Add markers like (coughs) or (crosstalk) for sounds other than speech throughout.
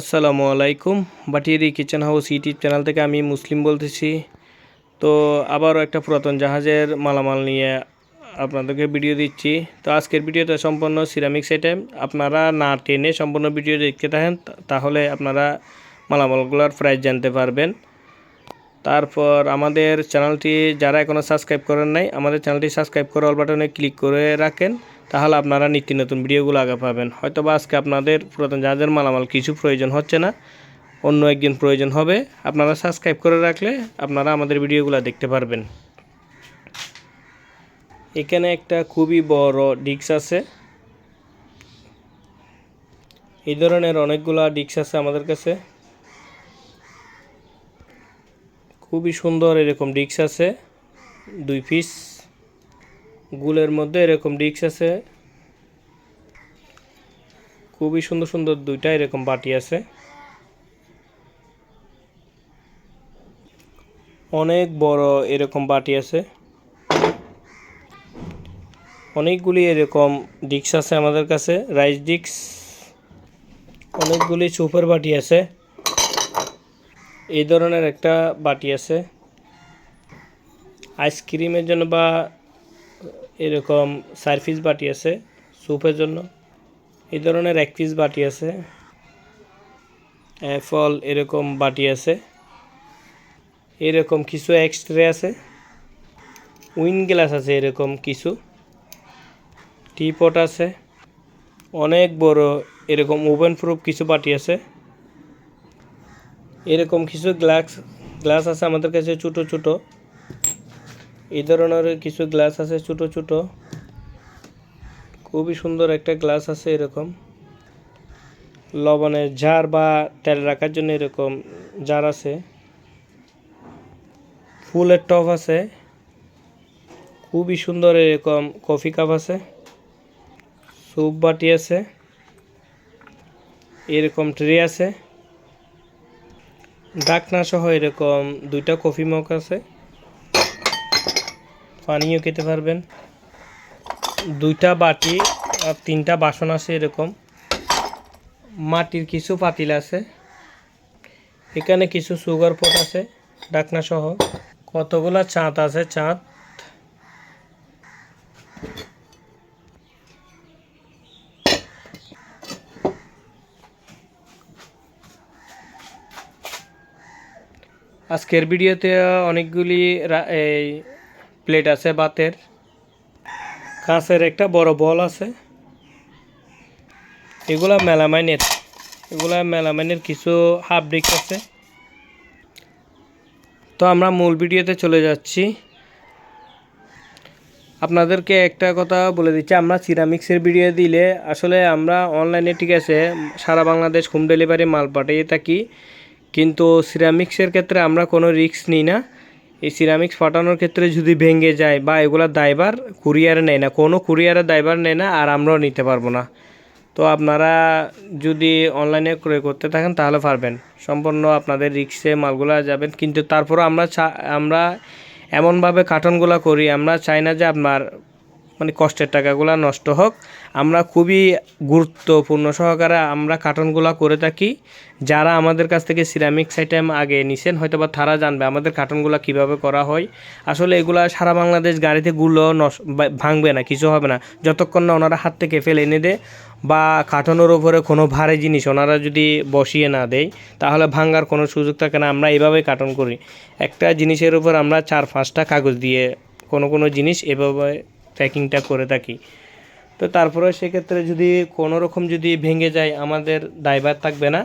আসসালামু আলাইকুম। Batiyari kitchen house YouTube channel থেকে আমি মুসলিম বলতেছি। তো আবারও একটা পুরাতন জাহাজের মালামাল নিয়ে আপনাদেরকে ভিডিও দিচ্ছি। তো আজকের ভিডিওটা সম্পূর্ণ সিরামিক্স আইটেম আপনারা না টেনে সম্পূর্ণ ভিডিও দেখতে থাকেন তাহলে আপনারা মালামালগুলোর প্রাইস জানতে পারবেন। তারপর আমাদের চ্যানেলটি যারা এখনও সাবস্ক্রাইব করেন নাই, আমাদের চ্যানেলটি সাবস্ক্রাইব করে অল বাটনে ক্লিক করে রাখেন। তাহলে আপনারা নিত্য নতুন ভিডিওগুলো আগে পাবেন। হয়তো বা আজকে আপনাদের পুরাতন জাহাজের মালামাল কিছু প্রয়োজন হচ্ছে না, অন্য একদিন প্রয়োজন হবে। আপনারা সাবস্ক্রাইব করে রাখলে আপনারা আমাদের ভিডিওগুলো দেখতে পারবেন। এখানে একটা খুবই বড় ডিস্ক আছে। এই ধরনের অনেকগুলা ডিস্ক আছে আমাদের কাছে। খুবই সুন্দর এরকম ডিস্ক আছে। দুই পিস গুলের মধ্যে এরকম ডিস্ক আছে। খুবই সুন্দর সুন্দর দুইটা এরকম বাটি আছে। অনেক বড় এরকম বাটি আছে। অনেকগুলি এরকম ডিস্ক আছে আমাদের কাছে, রাইস ডিস্ক। অনেকগুলি সুপার বাটি আছে। এই ধরনের একটা বাটি আছে। আইসক্রিমের জন্য বা এরকম চার পিস বাটি আছে স্যুপের জন্য। এই ধরনের এক পিস বাটি আছে। ফল এরকম বাটি আছে। এরকম কিছু এক্সট্রে আছে। উইন গ্লাস আছে এরকম কিছু। টিপট আছে। অনেক বড় এরকম ওভেন প্রুফ কিছু বাটি আছে। এরকম কিছু গ্লাস গ্লাস আছে আমাদের কাছে ছোটো ছোটো। এই ধরনের কিছু গ্লাস আছে, ছোট ছোট। খুবই সুন্দর একটা গ্লাস আছে এরকম। লবণের জার বা তেল রাখার জন্য এরকম জার আছে। ফুলের টপ আছে। খুবই সুন্দর এরকম কফি কাপ আছে। স্যুপ বাটি আছে। এরকম ট্রে আছে। ডাকনা সহ এরকম দুইটা কফি মগ আছে। পানিও খেতে পারবেন। দুইটা বাটি আর তিনটা বাসন আছে এরকম। মাটির কিছু পাতিল আছে। এখানে কিছু সুগার পট আছে, ডাকনা সহ। কতগুলা চাঁদ আছে, চাঁদ? আজকের ভিডিওতে অনেকগুলি এই প্লেট আছে বাতের। কাঁচের একটা বড় বল আছে। এগুলা মেলামাইনের এগুলা মেলামাইনের কিছু হাফ ডিস্ক আছে। তো আমরা মূল ভিডিওতে চলে যাচ্ছি। আপনাদেরকে একটা কথা বলে দিচ্ছি, আমরা সিরামিক্সের ভিডিও দিলে আসলে আমরা অনলাইনে ঠিক আছে, সারা বাংলাদেশ হোম ডেলিভারি মাল পাঠিয়ে থাকি। কিন্তু সিরামিক্সের ক্ষেত্রে আমরা কোনো রিস্ক নিই না। এই সিরামিক্স ফাটানোর ক্ষেত্রে যদি ভেঙে যায় বা এগুলা দায়বার কুরিয়ারে নেয় না, কোনো কুরিয়ারে দায়বার নেয় না আর আমরাও নিতে পারব না। তো আপনারা যদি অনলাইনে ক্রয় করতে থাকেন তাহলে পারবেন। সম্পূর্ণ আপনাদের রিক্সে মালগুলা যাবেন, কিন্তু তারপরও আমরা আমরা এমনভাবে কার্টনগুলো করি, আমরা চাই না যে আপনার মানে কষ্টের টাকাগুলো নষ্ট হোক। আমরা খুবই গুরুত্বপূর্ণ সহকারে আমরা কার্টনগুলো করে থাকি। যারা আমাদের কাছ থেকে সিরামিক্স আইটেম আগে নিছেন হয়তো বা তারা জানবে আমাদের কার্টনগুলো কীভাবে করা হয়। আসলে এগুলা সারা বাংলাদেশ গাড়িতে গুলো ভাঙবে না, কিছু হবে না। যতক্ষণ না ওনারা হাত থেকে ফেলে এনে দেয় বা কার্টনের ওপরে কোনো ভারী জিনিস ওনারা যদি বসিয়ে না দেয়, তাহলে ভাঙার কোনো সুযোগ থাকে না। আমরা এইভাবেই কার্টন করি। একটা জিনিসের উপর আমরা চার পাঁচটা কাগজ দিয়ে কোনো কোনো জিনিস এভাবে প্যাকিংটা করে থাকি। তো তারপরে সেক্ষেত্রে যদি কোনো রকম যদি ভেঙে যায়, আমাদের দায়ভার থাকবে না।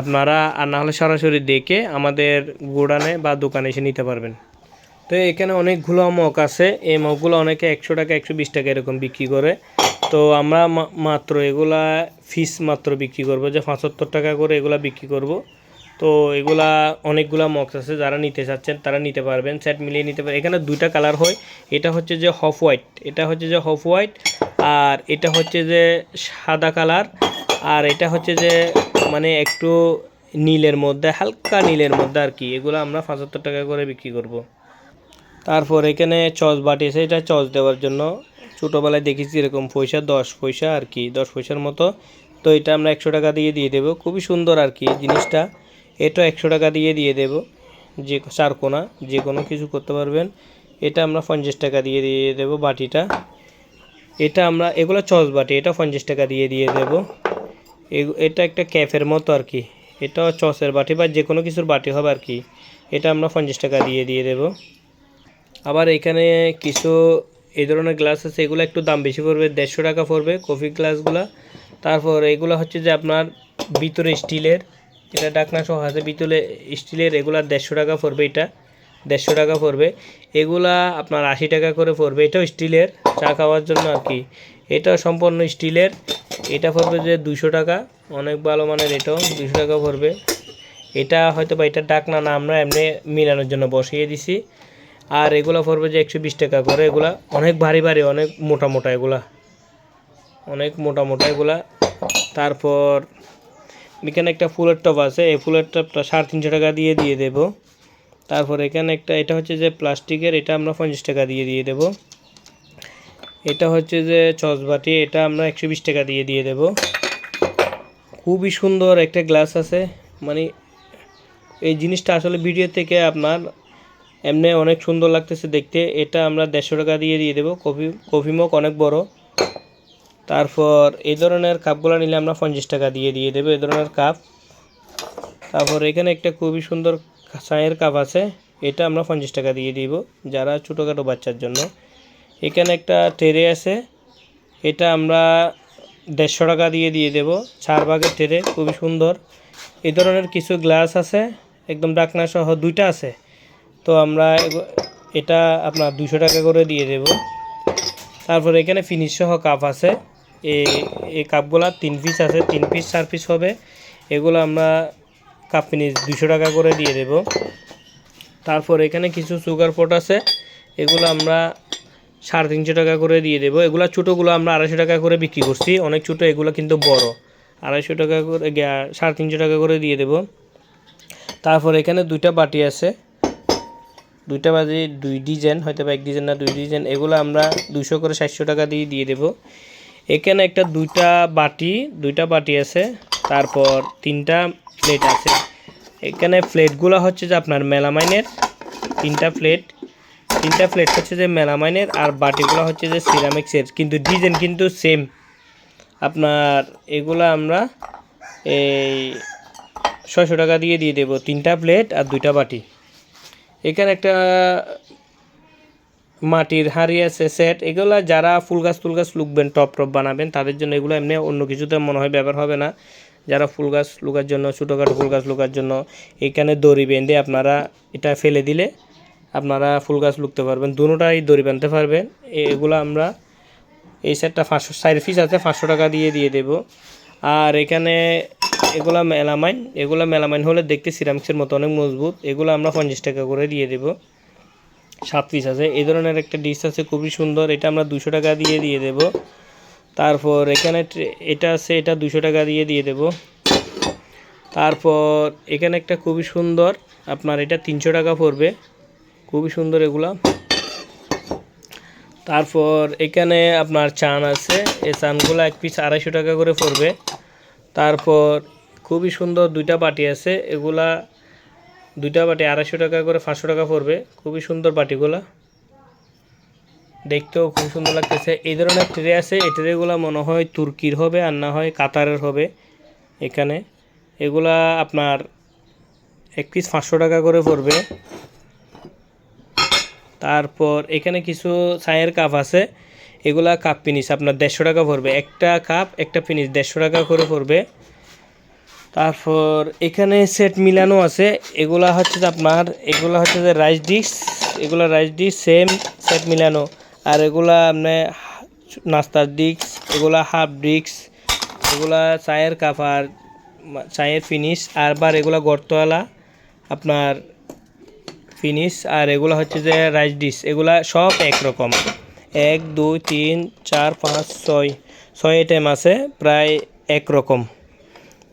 আপনারা আর না হলে সরাসরি দেখে আমাদের গোডানে বা দোকানে এসে নিতে পারবেন। তো এখানে অনেকগুলো মগ আছে। এই মগগুলো অনেকে একশো টাকা, একশো বিশ টাকা এরকম বিক্রি করে। তো আমরা মাত্র এগুলা ফিস মাত্র বিক্রি করব। যে পঁচাত্তর টাকা করে এগুলা বিক্রি করব। তো এগুলা অনেকগুলা মক্স আছে, যারা নিতে চাচ্ছেন তারা নিতে পারবেন সেট মিলিয়ে নিতে পারবেন এখানে দুইটা কালার হয়, এটা হচ্ছে যে হফ হোয়াইট এটা হচ্ছে যে হফ হোয়াইট আর এটা হচ্ছে যে সাদা কালার আর এটা হচ্ছে যে মানে একটু নীলের মধ্যে, হালকা নীলের মধ্যে আর কি, এগুলো আমরা পঁচাত্তর টাকা করে বিক্রি করব। তারপর এখানে চচ বাটি আছে, এটা চচ দেওয়ার জন্য, ছোটোবেলায় দেখেছি এরকম পয়সা, দশ পয়সা আর কি, দশ পয়সার মতো, তো এটা আমরা একশো টাকা দিয়ে দিয়ে দেবো, খুবই সুন্দর আর কি জিনিসটা। এটা একশো টাকা দিয়ে দিয়ে দেবো। যে চারকোনা, যে কোনো কিছু করতে পারবেন। এটা আমরা পঞ্চাশ টাকা দিয়ে দিয়ে দেবো বাটিটা। এটা আমরা, এগুলো চস বাটি, এটা পঞ্চাশ টাকা দিয়ে দিয়ে দেবো। এটা একটা ক্যাফের মতো আর কি। এটা চসের বাটি বা যে কোনো কিছুর বাটি হবে আর কি। এটা আমরা পঞ্চাশ টাকা দিয়ে দিয়ে দেবো। আবার এখানে কিছু এই ধরনের গ্লাস আছে, এগুলো একটু দাম বেশি পড়বে, দেড়শো টাকা পড়বে কফি গ্লাসগুলো। তারপর এগুলো হচ্ছে যে আপনার ভিতরে স্টিলের এটা ডাকনা সহ আছে ভিতরে স্টিলের এগুলা দেড়শো টাকা পড়বে এটা, দেড়শো টাকা পড়বে। এগুলা আপনার আশি টাকা করে পড়বে। এটাও স্টিলের, চা খাওয়ার জন্য আর কি। এটা সম্পূর্ণ স্টিলের, এটা পড়বে যে দুশো টাকা। অনেক ভালো মানের এটাও দুশো টাকা পড়বে। এটা হয়তো বা এটা ডাকনা না, আমরা এমনি মিলানোর জন্য বসিয়ে দিছি। আর এগুলো পড়বে যে একশো বিশ টাকা করে। এগুলা অনেক ভারী ভারী, অনেক মোটা মোটা এগুলা। অনেক মোটা মোটা এগুলা। তারপর এখানে একটা ফুলের টপ আছে, এই ফুলের টপটা সাড়ে তিনশো টাকা দিয়ে দিয়ে দেব। তারপর এখানে একটা, এটা হচ্ছে যে প্লাস্টিকের, এটা আমরা পঞ্চাশ টাকা দিয়ে দিয়ে দেব। এটা হচ্ছে যে চসবাটি এটা আমরা একশো বিশ টাকা দিয়ে দিয়ে দেব। খুবই সুন্দর একটা গ্লাস আছে মানে এই জিনিসটা আসলে ভিডিও থেকে আপনার এমনি অনেক সুন্দর লাগতেছে দেখতে, এটা আমরা দেড়শো টাকা দিয়ে দিয়ে দেবো। কফি কফি মগ অনেক বড়। তারপর এই ধরনের কাপগুলো নিলে আমরা পঞ্চাশ টাকা দিয়ে দিয়ে দেবো, এই ধরনের কাপ। তারপর এখানে একটা খুবই সুন্দর চায়ের কাপ আছে, এটা আমরা পঞ্চাশ টাকা দিয়ে দিব যারা ছোটোখাটো বাচ্চার জন্য। এখানে একটা ট্রে আছে, এটা আমরা দেড়শো টাকা দিয়ে দিয়ে দেব, চার ভাগের ট্রে, খুবই সুন্দর। এই ধরনের কিছু গ্লাস আছে, একদম ডাকনা সহ দুইটা আছে, তো আমরা এটা আপনার দুশো টাকা করে দিয়ে দেব। তারপর এখানে ফিনিশ সহ কাপ আছে। এই কাপগুলা তিন পিস আছে, তিন পিস চার পিস হবে। এগুলো আমরা কাপ ফিনিশ দুশো টাকা করে দিয়ে দেব। তারপর এখানে কিছু সুগার পট আছে, এগুলো আমরা সাড়ে তিনশো টাকা করে দিয়ে দেবো। এগুলো ছোটোগুলো আমরা আড়াইশো টাকা করে বিক্রি করছি। অনেক ছোটো, এগুলো কিন্তু বড়। আড়াইশো টাকা করে সাড়ে তিনশো টাকা করে দিয়ে দেবো। তারপর এখানে দুইটা বাটি আছে। দুইটা বাজি দুই ডিজাইন হয়তো বা এক ডিজাইন না, দুই ডিজাইন, এগুলো আমরা দুশো করে সাতশো টাকা দিয়ে দিয়ে দেবো। এখানে একটা দুইটা বাটি দুইটা বাটি আছে, তারপর তিনটা প্লেট আছে। এখানে প্লেটগুলো হচ্ছে যে আপনার মেলামাইনের তিনটা প্লেট তিনটা প্লেট হচ্ছে যে মেলামাইনের আর বাটিগুলো হচ্ছে যে সিরামিক্সের কিন্তু ডিজাইন কিন্তু সেম আপনার এগুলো আমরা এই ছয়শো টাকা দিয়ে দিয়ে দেবো, তিনটা প্লেট আর দুইটা বাটি। এখানে একটা মাটির হাঁড়ি আছে সেট এগুলো যারা ফুল গাছ ফুল গাছ লুকবেন টপ টপ বানাবেন, তাদের জন্য এগুলো এমনি অন্য কিছুতে মনে হয় ব্যবহার হবে না। যারা ফুল গাছ লুকার জন্য, ছোটোখাটো ফুল গাছ লুকার জন্য এখানে দড়ি বেঁধে আপনারা এটা ফেলে দিলে আপনারা ফুল গাছ লুকতে পারবেন, দুটোটাই দড়ি বাঁধতে পারবেন। এগুলো আমরা এই সেটটা পাঁচশো, চার পিস আছে, পাঁচশো টাকা দিয়ে দিয়ে দেব। আর এখানে এগুলা মেলামাইন এগুলা মেলামাইন হলে দেখতে সিরামিক্সের মতো অনেক মজবুত, এগুলো আমরা পঞ্চাশ টাকা করে দিয়ে দেব। সাত পিস আছে। এই ধরনের একটা ডিশ আছে, খুবই সুন্দর। এটা আমরা দুশো টাকা দিয়ে দিয়ে দেব। তারপর এখানে এটা আছে, এটা দুশো টাকা দিয়ে দিয়ে দেব। তারপর এখানে একটা খুবই সুন্দর, আপনার এটা তিনশো টাকা পড়বে। খুবই সুন্দর এগুলা। তারপর এখানে আপনার চান আছে এই চানগুলো এক পিস আড়াইশো টাকা করে পড়বে। তারপর খুবই সুন্দর দুইটা বাটি আছে, এগুলা দুইটা বাটি আড়াইশো টাকা করে পাঁচশো টাকা পড়বে। খুবই সুন্দর বাটিগুলা। দেখতেও খুব সুন্দর লাগতেছে। এই ধরনের ট্রে আছে। এই ট্রেগুলো মনে হয় তুর্কির হবে আর না হয় কাতারের হবে এখানে। এগুলা আপনার এক পিস পাঁচশো টাকা করে পড়বে। তারপর এখানে কিছু চায়ের কাপ আছে। এগুলা কাপ পিনিস আপনার দেড়শো টাকা পড়বে। একটা কাপ একটা পিনিস দেড়শো টাকা করে পড়বে। তারপর এখানে সেট মিলানো আছে। এগুলা হচ্ছে যে আপনার, এগুলা হচ্ছে যে রাইস ডিশ এগুলা রাইস ডিস সেম সেট মিলানো। আর এগুলা আপনার নাস্তার ডিস্ক এগুলা হাফ ডিস্ক এগুলা চায়ের কাপ আর চায়ের ফিনিশ আর বার এগুলা গর্তওয়ালা আপনার ফিনিশ আর এগুলো হচ্ছে যে রাইস ডিশ এগুলা সব একরকম। এক, দুই, তিন, চার, পাঁচ, ছয় ছয় আইটেম আছে, প্রায় একরকম।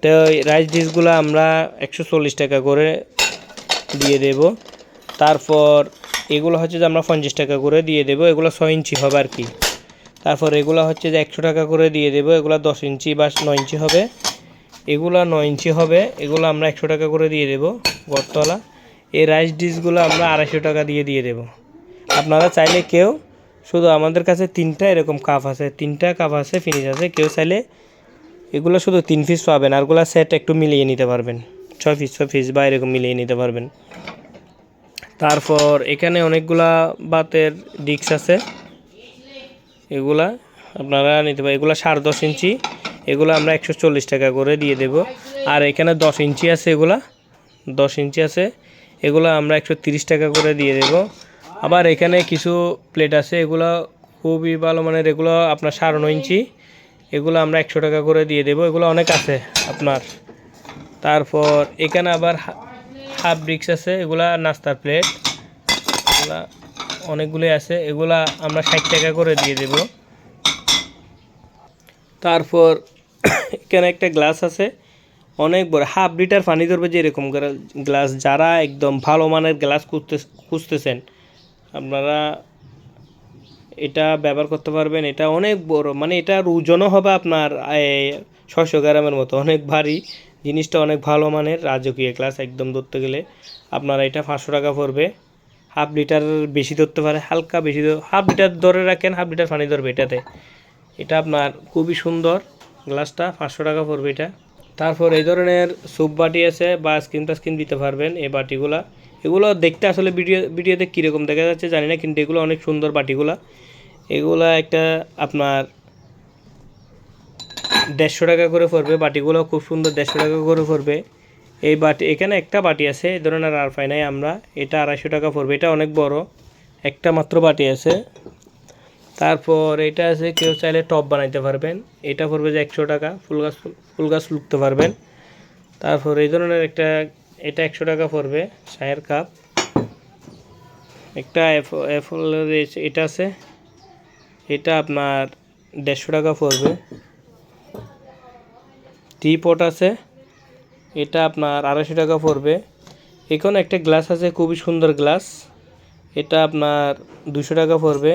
তো রাইস ডিশগুলো আমরা একশো চল্লিশ টাকা করে দিয়ে দেব। তারপর এগুলো হচ্ছে যে আমরা পঞ্চাশ টাকা করে দিয়ে দেবো। এগুলো ছয় ইঞ্চি হবে আর কি। তারপর এগুলো হচ্ছে যে একশো টাকা করে দিয়ে দেবো। এগুলো দশ ইঞ্চি বা নয় ইঞ্চি হবে। এগুলো নয় ইঞ্চি হবে। এগুলো আমরা একশো টাকা করে দিয়ে দেবো গরতলা এই রাইস ডিশগুলো আমরা আড়াইশো টাকা দিয়ে দিয়ে দেবো। আপনারা চাইলে কেউ, শুধু আমাদের কাছে তিনটা এরকম কাপ আছে। তিনটা কাপ আছে ফিনিশ আছে। কেউ চাইলে এগুলো শুধু তিন পিস পাবেন আর আরগুলো সেট একটু মিলিয়ে নিতে পারবেন। ছয় পিস ছয় পিস বা এরকম মিলিয়ে নিতে পারবেন। তারপর এখানে অনেকগুলা বাতের ডিক্স আছে। এগুলা আপনারা নিতে পারেন এগুলো সাড়ে দশ ইঞ্চি, এগুলো আমরা একশো চল্লিশ টাকা করে দিয়ে দেব। আর এখানে দশ ইঞ্চি আছে এগুলা, দশ ইঞ্চি আছে। এগুলো আমরা একশো তিরিশ টাকা করে দিয়ে দেব। আবার এখানে কিছু প্লেট আছে, এগুলো খুবই ভালো মানের, এগুলো আপনার সাড়ে ইঞ্চি। এগুলো আমরা একশো টাকা করে দিয়ে দেবো। এগুলো অনেক আছে আপনার। তারপর এখানে আবার হাফ ব্রিক্স আছে, এগুলা নাস্তার প্লেট এগুলা অনেকগুলোই আছে, এগুলা আমরা ষাট টাকা করে দিয়ে দেব। তারপর (coughs) এখানে একটা গ্লাস আছে, অনেক বড়। হাফ লিটার পানি ধরবে যে এরকম গ্লাস যারা একদম ভালো মানের গ্লাস খুঁজতে খুঁজতেছেন, আপনারা এটা ব্যবহার করতে পারবেন, এটা অনেক বড় মানে এটার ওজনও হবে আপনার ছশো গ্রামের মতো, অনেক ভারী, জিনিসটা অনেক ভালো মানের, রাজকীয় ক্লাস একদম ধরতে গেলে। আপনারা এটা পাঁচশো টাকা পড়বে, হাফ লিটার বেশি ধরতে পারে, হালকা বেশি হাফ লিটার ধরে রাখেন, হাফ লিটার পানি ধরবে এটাতে। এটা আপনার খুবই সুন্দর গ্লাসটা পাঁচশো টাকা পড়বে এটা। তারপর এই ধরনের স্যুপ বাটি আছে বা স্ক্রিন টাস্ক্রিন দিতে পারবেন, এই বাটিগুলা। এগুলো দেখতে আসলে ভিডিও, ভিডিওতে কীরকম দেখা যাচ্ছে জানি না, কিন্তু এগুলো অনেক সুন্দর বাটিগুলা। এগুলা একটা আপনার দেড়শো টাকা করে পড়বে, বাটিগুলো খুব সুন্দর দেড়শো টাকা করে পড়বে। এই বাটি, এখানে একটা বাটি আছে এই ধরনের আর পাই নাই আমরা, এটা আড়াইশো টাকা পড়বে, এটা অনেক বড়, একটা মাত্র বাটি আছে। তারপর এটা আছে, কেউ চাইলে টপ বানাইতে পারবেন, এটা পড়বে যে একশো টাকা, ফুল গাছ ফুল গাছ লুকতে পারবেন। তারপর এই ধরনের একটা, এটা একশো টাকা পড়বে, চায়ের কাপ। একটা এটা আছে এটা আপনার দেড়শো টাকা পড়বে। টি পট আছে। এটা আপনার আড়াইশো টাকা পড়বে। এখানে একটা গ্লাস আছে, খুবই সুন্দর গ্লাস এটা আপনার দুশো টাকা পড়বে।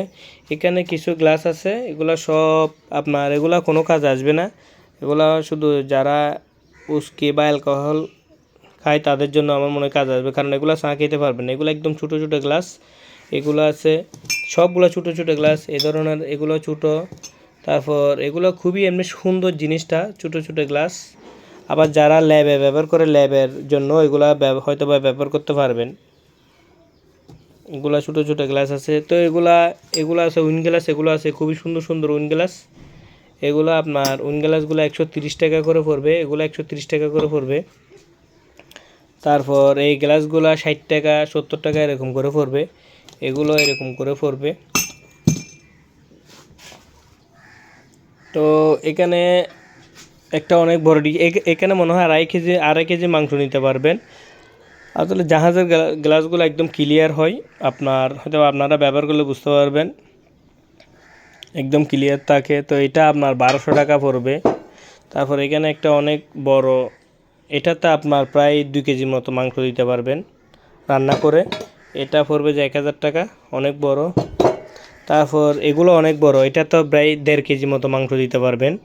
এখানে কিছু গ্লাস আছে, এগুলা সব আপনার, এগুলা কোনো কাজ আসবে না। এগুলা শুধু যারা উস্কি বা অ্যালকোহল খায়, তাদের জন্য আমার মনে কাজ আসবে। কারণ এগুলো চা খেতে পারবেন এগুলো একদম ছোটো ছোটো গ্লাস এগুলো আছে। সবগুলো ছোটো ছোটো গ্লাস এ ধরনের এগুলো ছোটো। তারপর এগুলো খুবই এমনি সুন্দর জিনিসটা, ছোটো ছোটো গ্লাস আবার যারা ল্যাবে ব্যবহার করে ল্যাবের জন্য এগুলা হয়তো বা ব্যবহার করতে পারবেন। এগুলা ছোটো ছোটো গ্লাস আছে। তো এগুলা, এগুলো আছে উইন গ্লাস এগুলো আছে খুবই সুন্দর সুন্দর উইন গ্লাস এগুলো আপনার উইন গ্লাসগুলো একশো তিরিশ টাকা করে পড়বে, এগুলো একশো তিরিশ টাকা করে পড়বে। তারপর এই গ্লাসগুলো ষাট টাকা, সত্তর টাকা এরকম করে পড়বে। এগুলো এরকম করে পড়বে। তো এখানে একটা অনেক বড় ডি এখানে মনে হয় আড়াই কেজি আড়াই কেজি মাংস নিতে পারবেন। আসলে জাহাজের গ্লাসগুলো একদম ক্লিয়ার হয়। আপনার, হয়তো আপনারা ব্যবহার করলে বুঝতে পারবেন। একদম ক্লিয়ার থাকে। তো এটা আপনার বারোশো টাকা পড়বে। তারপর এখানে একটা অনেক বড়, এটাতে আপনার প্রায় দুই কেজির মতো মাংস দিতে পারবেন রান্না করে। এটা পড়বে যে এক হাজার টাকা, অনেক বড়। তারপর এগুলো অনেক বড়, এটা তো প্রায় দেড় কেজি মতো মাংস দিতে পারবেন।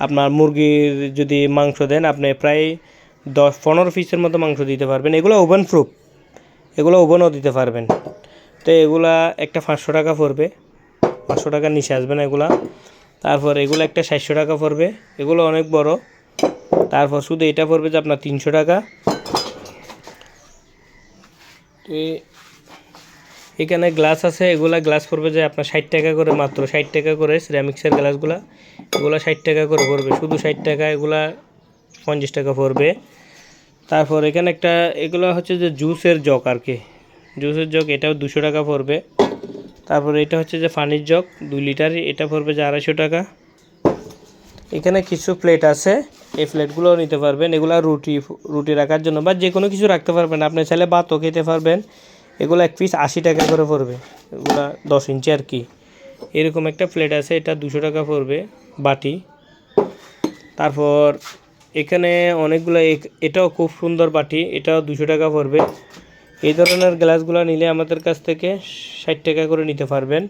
আপনার মুরগির যদি মাংস দেন, আপনি প্রায় দশ পনেরো পিসের মতো মাংস দিতে পারবেন। এগুলো ওভেন প্রুফ এগুলো ওভেনও দিতে পারবেন। তো এগুলা একটা পাঁচশো টাকা পড়বে। পাঁচশো টাকার নিচে আসবে না এগুলা। তারপর এগুলো একটা সাতশো টাকা পড়বে। এগুলো অনেক বড়। তারপর শুধু এটা পড়বে যে আপনার তিনশো টাকা। এখানে গ্লাস আছে, এগুলা গ্লাস পড়বে যে আপনার ষাট টাকা করে মাত্র। ষাট টাকা করে সিরামিক্সের গ্লাসগুলা, এগুলো ষাট টাকা করে পড়বে। শুধু ষাট টাকা, এগুলা পঞ্চাশ টাকা পড়বে। তারপর এখানে একটা, এগুলো হচ্ছে যে জুসের জগ আর কি। জুসের জগ, এটাও দুশো টাকা পড়বে। তারপর এটা হচ্ছে যে পানির জগ, দুই লিটার, এটা পড়বে যে আড়াইশো টাকা। এখানে কিছু প্লেট আছে, এই প্লেটগুলোও নিতে পারবেন। এগুলো রুটি রুটি রাখার জন্য বা যে কোনো কিছু রাখতে পারবেন। আপনি চাইলে ভাতও খেতে পারবেন। এগুলো এক পিস আশি টাকা করে পড়বে। এগুলো দশ ইঞ্চি আর কি। এরকম একটা প্লেট আছে, এটা দুশো টাকা পড়বে বাটি। তারপর এখানে অনেকগুলো এটাও খুব সুন্দর বাটি, এটাও দুশো টাকা পড়বে। এই ধরনের গ্লাসগুলো নিলে আমাদের কাছ থেকে ষাট টাকা করে নিতে পারবেন।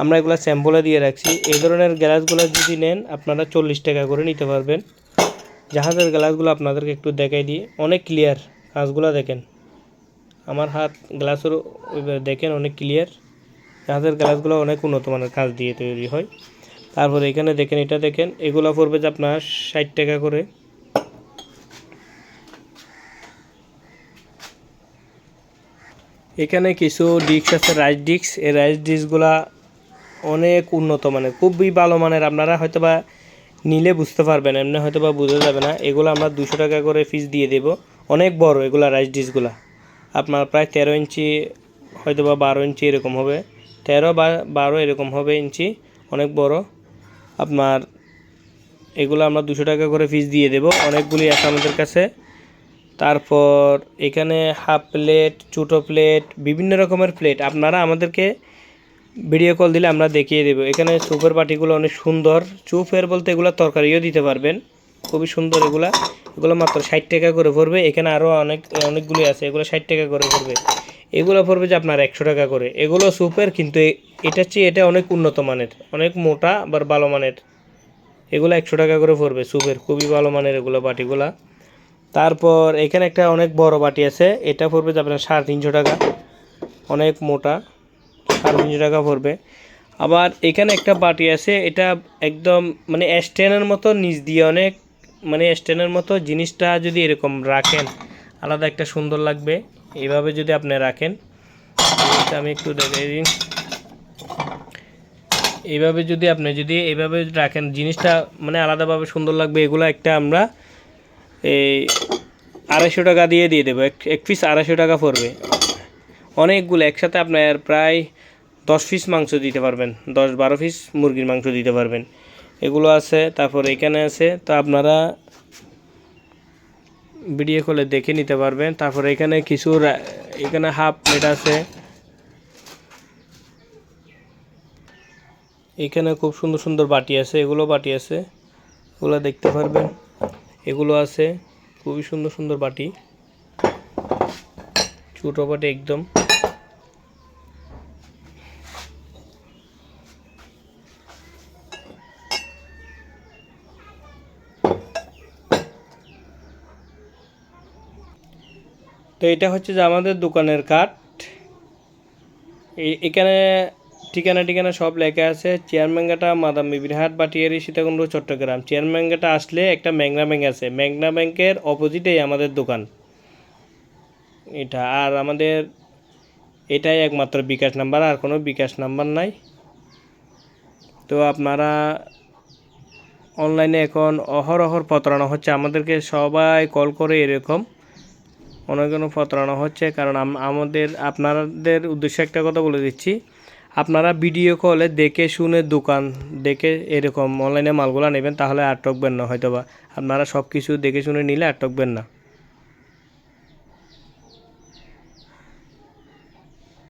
আমরা এগুলো স্যাম্পলে দিয়ে রাখছি। এই ধরনের গ্লাসগুলো যদি নেন, আপনারা চল্লিশ টাকা করে নিতে পারবেন। জাহাজের গ্লাসগুলো আপনাদেরকে একটু দেখাই দিই। অনেক ক্লিয়ার কাঁচগুলো দেখেন। আমার হাত গ্লাসের দেখেন অনেক ক্লিয়ার জাহাজের গ্লাসগুলো অনেক উন্নত মানের কাজ দিয়ে তৈরি হয়। তারপরে এখানে দেখেন, এটা দেখেন, এগুলো পড়বে যে আপনার ষাট টাকা করে। এখানে কিছু ডিস্ক আছে রাইস ডিস্ক এই রাইস ডিস্কগুলা অনেক উন্নত মানের, খুবই ভালো মানের। আপনারা হয়তো বা নিলে বুঝতে পারবেন, এমনি হয়তো বা বোঝা যাবে না। এগুলো আমরা দুশো টাকা করে পিস দিয়ে দেব। অনেক বড় এগুলা রাইস ডিশগুলা আপনার প্রায় তেরো ইঞ্চি হয়তো বা বারো ইঞ্চি এরকম হবে। তেরো বা বারো এরকম হবে ইঞ্চি, অনেক বড়। আপনার এগুলো আমরা দুশো টাকা করে ফিস দিয়ে দেব, অনেকগুলি আছে আমাদের কাছে। তারপর এখানে হাফ প্লেট ছোটো প্লেট বিভিন্ন রকমের প্লেট আপনারা আমাদেরকে ভিডিও কল দিলে আমরা দেখিয়ে দেবো। এখানে চুপের বাটিগুলো অনেক সুন্দর। চুপের বলতে এগুলো তরকারিও দিতে পারবেন। খুবই সুন্দর এগুলা। এগুলো মাত্র ষাট টাকা করে পড়বে এখানে আরও অনেক অনেকগুলি আছে। এগুলো ষাট টাকা করে পড়বে এগুলো পড়বে যে আপনার একশো টাকা করে। এগুলো সুপের কিন্তু এ- এটার চেয়ে এটা অনেক উন্নত মানের। অনেক মোটা, আবার ভালো মানের। এগুলো একশো টাকা করে পড়বে সুপের খুবই ভালো মানের এগুলো বাটিগুলা। তারপর এখানে একটা অনেক বড় বাটি আছে। এটা পড়বে যে আপনার সাড়ে তিনশো টাকা। অনেক মোটা, সাড়ে তিনশো টাকা পড়বে আবার এখানে একটা বাটি আছে। এটা একদম মানে স্ট্যান্ডের মতো, নিচ দিয়ে অনেক মানে স্ট্যান্ডের মতো জিনিসটা যদি এরকম রাখেন, আলাদা একটা সুন্দর লাগবে। এইভাবে যদি আপনি রাখেন আমি একটু দেখাই দিই। এইভাবে যদি আপনি যদি এইভাবে রাখেন, জিনিসটা মানে আলাদাভাবে সুন্দর লাগবে, এগুলো একটা আমরা এই আড়াইশো টাকা দিয়ে দিয়ে দেবো। এক পিস আড়াইশো টাকা পড়বে। অনেকগুলো একসাথে আপনার প্রায় দশ পিস মাংস দিতে পারবেন, দশ বারো পিস মুরগির মাংস দিতে পারবেন। এগুলো আছে, তারপর এখানে আছে, তো আপনারা ভিডিও কলে দেখে নিতে পারবেন। তারপর এখানে কিছু এখানে হাফ প্লেট আছে। এখানে খুব সুন্দর সুন্দর বাটি আছে, এগুলো বাটি আছে, এগুলো দেখতে পারবেন। এগুলো আছে, খুবই সুন্দর সুন্দর বাটি। ছোটো বাটি একদম। তো এটা হচ্ছে যে আমাদের দোকানের কাঠ। এখানে ঠিকানা ঠিকানা সব লেখা আছে। চেয়ারম্যাঙ্গাটা মাদাম বিবির হাট, বাটিয়ারি, সীতাকুণ্ড, চট্টগ্রাম। চেয়ারম্যাঙ্গাটা আসলে একটা ম্যাংনা ব্যাংক আছে। ম্যাংনা ব্যাংকের অপোজিটেই আমাদের দোকান। এটা আর আমাদের এটাই একমাত্র বিকাশ নাম্বার, আর কোনো বিকাশ নাম্বার নাই। তো আপনারা অনলাইনে এখন অহরহর প্রতারণা হচ্ছে। আমাদেরকে সবাই কল করে এরকম। অনেক কোনো প্রতারণা হচ্ছে, কারণ আম- আমাদের, আপনাদের উদ্দেশ্যে একটা কথা বলে দিচ্ছি। আপনারা ভিডিও কলে দেখে শুনে দোকান দেখে এরকম অনলাইনে মালগুলো নেবেন, তাহলে আর ঠকবেন না, হয়তোবা। আপনারা সব কিছু দেখে শুনে নিলে আর ঠকবেন না।